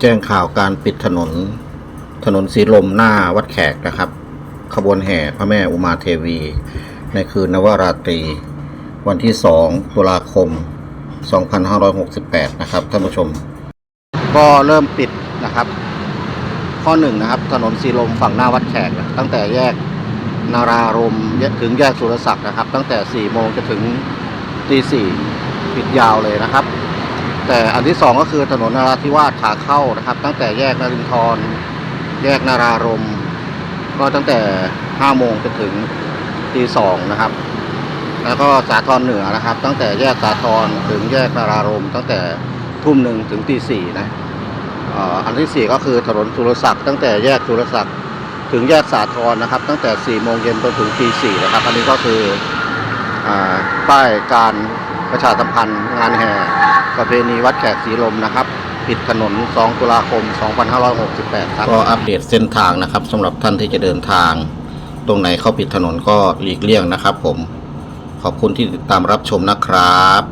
แจ้งข่าวการปิดถนน ถนนสีลมหน้าวัดแขกนะครับ ขบวนแห่พระแม่อุมาเทวี ในคืนนวราตรี วันที่ 2 ตุลาคม 2568 นะครับท่านผู้ชม ก็เริ่มปิดนะครับ ข้อหนึ่งนะครับ ถนนสีลมฝั่งหน้าวัดแขกนะตั้งแต่แยกนารารมถึงแยกสุรศักดิ์นะครับ ตั้งแต่ 4 โมงจะถึงตีสี่ปิดยาวเลยนะครับ แต่อันที่สองก็คือถนนนราธิวาสขาเข้านะครับ ตั้งแต่แยกนารินทร แยกนารารม ก็ตั้งแต่5โมงจนถึงตีสองนะครับ แล้วก็สาทรเหนือนะครับ ตั้งแต่แยกสาทรถึงแยกนารารม ตั้งแต่ทุ่มหนึ่งถึงตีสี่นะอันที่สี่ก็คือถนนสุรศักดิ์ตั้งแต่แยกสุรศักดิ์ถึงแยกสาทรนะครับ ตั้งแต่4โมงเย็นจนถึงตีสี่นะครับ อันนี้ก็คืออป้ายการ ประชาสัมพันธ์งานแห่ประเพณีวัดแขกสีลมนะครับ ปิดถนน 2 ตุลาคม 2568 ครับ ก็อัปเดตเส้นทางนะครับสำหรับท่านที่จะเดินทาง ตรงไหนเข้าปิดถนนก็หลีกเลี่ยงนะครับผม ขอบคุณที่ติดตามรับชมนะครับ